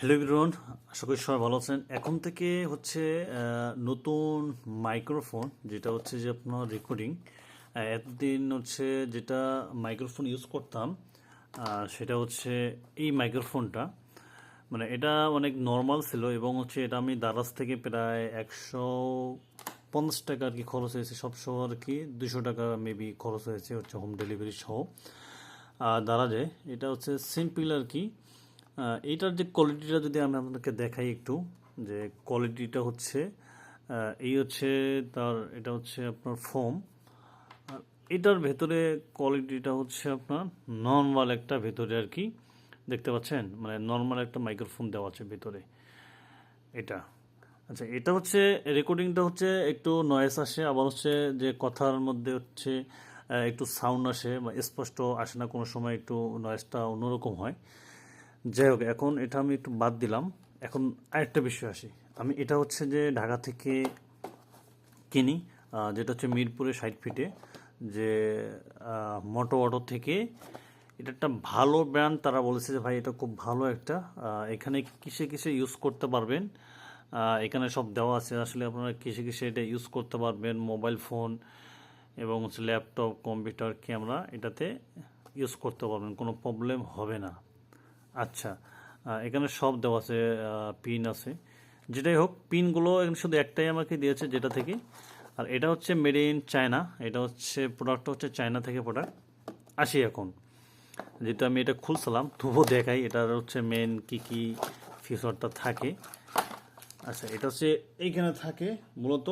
Hello everyone, আশা করি সবাই ভালো আছেন। এখন থেকে হচ্ছে নতুন মাইক্রোফোন, যেটা হচ্ছে যে আপনার রেকর্ডিং এতদিন হচ্ছে যেটা মাইক্রোফোন ইউজ করতাম সেটা হচ্ছে এই মাইক্রোফোনটা। মানে এটা অনেক নর্মাল ছিল এবং হচ্ছে এটা আমি দারাজ থেকে প্রায় একশো পঞ্চাশ টাকা আর কি খরচ হয়েছে। সব সহ আর কি দুশো টাকা মেবি খরচ হয়েছে হচ্ছে হোম ডেলিভারি সহ। দারাজে এটা হচ্ছে সিম্পল আর কি। এইটার যে কোয়ালিটিটা যদি আমি আপনাদেরকে দেখাই একটু, যে কোয়ালিটিটা হচ্ছে এই হচ্ছে তার, এটা হচ্ছে আপনার ফোম এটার ভেতরে কোয়ালিটিটা হচ্ছে আপনার নর্মাল একটা ভেতরে আর কি। দেখতে পাচ্ছেন? মানে নর্মাল একটা মাইক্রোফোন দেওয়া আছে ভেতরে, এটা। আচ্ছা এটা হচ্ছে রেকর্ডিংটা হচ্ছে একটু নয়েস আসে, আবার হচ্ছে যে কথার মধ্যে হচ্ছে একটু সাউন্ড আসে, বা স্পষ্ট আসে না, কোনো সময় একটু নয়েসটা অন্যরকম হয়। যাই হোক, এখন এটা আমি একটু বাদ দিলাম। এখন আরেকটা বিষয় আসি। আমি এটা হচ্ছে যে ঢাকা থেকে কিনি যেটা হচ্ছে মিরপুরে ষাট ফিটে, যে মোটো অটো থেকে। এটা একটা ভালো ব্র্যান্ড, তারা বলেছে যে, ভাই, এটা খুব ভালো একটা এখানে কিসে কিসে ইউজ করতে পারবেন? এখানে সব দেওয়া আছে। আসলে আপনারা কিসে কিসে এটা ইউজ করতে পারবেন, মোবাইল ফোন এবং হচ্ছে ল্যাপটপ, কম্পিউটার, ক্যামেরা, এটাতে ইউজ করতে পারবেন, কোনো প্রবলেম হবে না। আচ্ছা এখানে সব দেওয়া আছে পিন আছে। যেটাই হোক পিনগুলো এখানে শুধু একটাই আমাকে দিয়েছে যেটা থেকে। আর এটা হচ্ছে মেড ইন চায়না এটা হচ্ছে প্রোডাক্টটা হচ্ছে চায়না থেকে প্রোডাক্ট আসি এখন। যেহেতু আমি এটা খুলছিলাম, তবুও দেখাই এটার হচ্ছে মেন কি কি ফিচারটা থাকে। আচ্ছা এটা হচ্ছে এইখানে থাকে মূলত।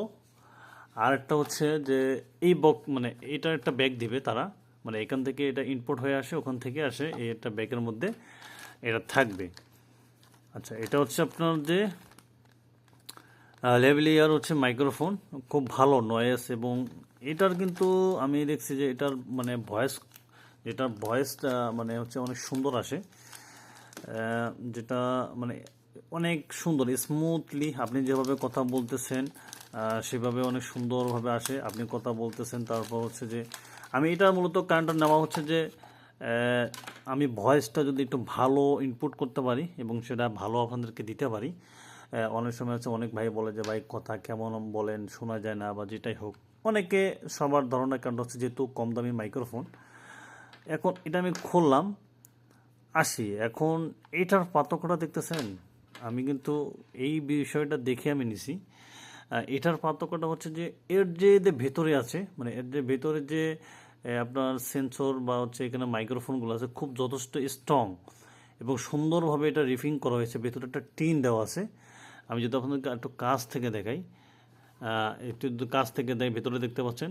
আর একটা হচ্ছে যে এই বক মানে এটা একটা ব্যাগ দিবে তারা। মানে এখান থেকে এটা ইনপুট হয়ে আসে, ওখান থেকে আসে এই একটা ব্যাগের মধ্যে। এটা থাকবে। আচ্ছা এটা হচ্ছে আপনার যে লেভেলিয়ার হচ্ছে মাইক্রোফোন, খুব ভালো নয়েস এবং এটার কিন্তু আমি দেখছি যে এটার মানে ভয়েস এটার ভয়েসটা মানে হচ্ছে অনেক সুন্দর আসে যেটা মানে অনেক সুন্দর স্মুথলি আপনি যেভাবে কথা বলতেছেন সেভাবে অনেক সুন্দরভাবে আসে, আপনি কথা বলতেছেন, তারপর হচ্ছে যে, আমি এটা মূলত কারণটা নেওয়া হচ্ছে যে আমি ভয়েসটা যদি একটু ভালো ইনপুট করতে পারি এবং সেটা ভালো আপনাদেরকে দিতে পারি অনেক সময় হচ্ছে অনেক ভাই বলে যে, ভাই, কথা কেমন বলেন, শোনা যায় না বা যেটাই হোক। অনেকে সবার ধারণা কারণ হচ্ছে যেহেতু কম দামি মাইক্রোফোন এখন এটা আমি খুললাম, আসি। এখন এটার পার্থক্যটা দেখতেছেন? আমি কিন্তু এই বিষয়টা দেখে আমি নিছি। এটার পার্থক্যটা হচ্ছে যে, এর যে ভেতরে আছে মানে এর যে ভেতরে যে আপনার সেন্সর বা হচ্ছে এখানে মাইক্রোফোনগুলো আছে, খুব যথেষ্ট স্ট্রং এবং সুন্দরভাবে এটা রিফিং করা হয়েছে। ভেতরে একটা টিন দেওয়া আছে। আমি যদি আপনাদেরকে একটু কাছ থেকে দেখাই একটু কাছ থেকে দেয় ভেতরে দেখতে পাচ্ছেন,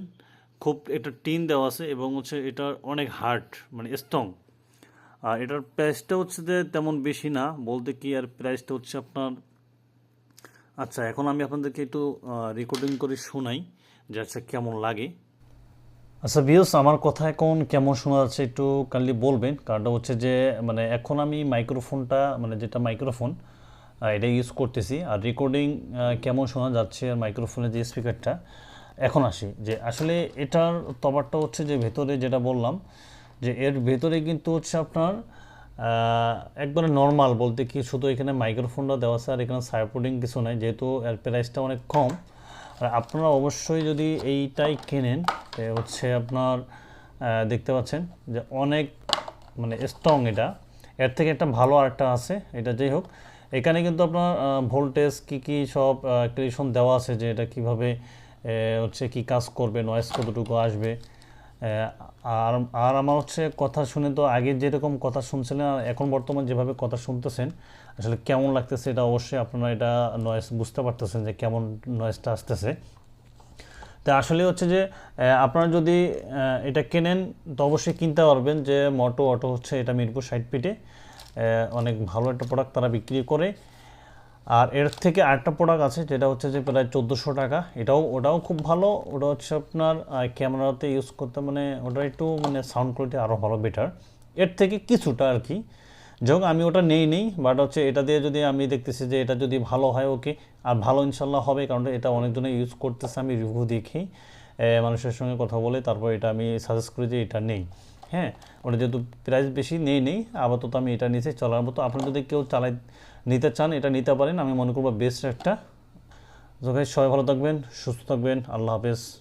খুব একটা টিন দেওয়া আছে এবং হচ্ছে এটা অনেক হার্ড মানে স্ট্রং আর এটার প্রাইসটা হচ্ছে যে তেমন বেশি না, বলতে কি আর প্রাইসটা হচ্ছে আপনার আচ্ছা এখন আমি আপনাদেরকে একটু রেকর্ডিং করে শোনাই, যে আচ্ছা কেমন লাগে। আচ্ছা বিয়স আমার কথা এখন কেমন শোনা যাচ্ছে একটু কাইন্ডলি বলবেন। কারণটা হচ্ছে যে মানে এখন আমি মাইক্রোফোনটা মানে যেটা মাইক্রোফোন এটা ইউজ করতেছি। আর রেকর্ডিং কেমন শোনা যাচ্ছে আর মাইক্রোফোনের যে স্পিকারটা এখন আসি। যে আসলে এটার তবারটা হচ্ছে যে ভেতরে যেটা বললাম, যে এর ভেতরে কিন্তু হচ্ছে আপনার একবারে নর্মাল বলতে কি শুধু এখানে মাইক্রোফোনটা দেওয়া আছে আর এখানে সাইপোর্টিং কিছু নাই, যেহেতু এর প্রাইসটা অনেক কম। আর আপনারা অবশ্যই যদি এইটাই কেনেন হচ্ছে আপনার দেখতে পাচ্ছেন যে অনেক মানে স্ট্রং এটা। এর থেকে একটা ভালো আরেকটা আছে, এটা যাই হোক। এখানে কিন্তু আপনার ভোল্টেজ কি কি সব ক্রিয়েশন দেওয়া আছে যে এটা কীভাবে হচ্ছে কি কাজ করবে নয়েজ কতটুকু আসবে। আর আর আমার হচ্ছে কথা শুনে তো আগে যেরকম কথা শুনছিলেন, আর এখন বর্তমান যেভাবে কথা শুনতেছেন, আসলে কেমন লাগতেছে এটা অবশ্যই আপনারা এটা নয়েজ বুঝতে পারতেছেন যে কেমন নয়েজটা আসতেছে। তো আসলে হচ্ছে যে আপনারা যদি এটা কেনেন, তো অবশ্যই কিনতে পারবেন যে মোটো অটো হচ্ছে এটা মিরপুর সাইড পিটে অনেক ভালো একটা প্রোডাক্ট তারা বিক্রি করে। আর এর থেকে আরেকটা প্রোডাক্ট আছে যেটা হচ্ছে যে প্রায় চোদ্দোশো টাকা। এটাও, ওটাও খুব ভালো। ওটা হচ্ছে আপনার ক্যামেরাতে ইউজ করতে মানে ওটা একটু মানে সাউন্ড কোয়ালিটি আরও ভালো বেটার এর থেকে কিছুটা আর কি যোগ আমি ওটা নেই নেই বাট হচ্ছে এটা দিয়ে যদি আমি দেখতেছি যে এটা যদি ভালো হয় ওকে আর ভালো ইনশাল্লাহ হবে কারণ এটা অনেকজনে ইউজ করতেছে আমি রিভিউ দেখি মানুষের সঙ্গে কথা বলে তারপর এটা আমি সাজেস্ট করি যে এটা নেই। হ্যাঁ ওটা যেহেতু প্রাইস বেশি নেই নেই আপাতত আমি এটা নিচে চলার মতো আপনি যদি কেউ চালাই নিতে চান এটা নিতে পারেন আমি মনে করব বেস্ট একটা। guys, সবাই ভালো থাকবেন সুস্থ থাকবেন আল্লাহ হাফেজ।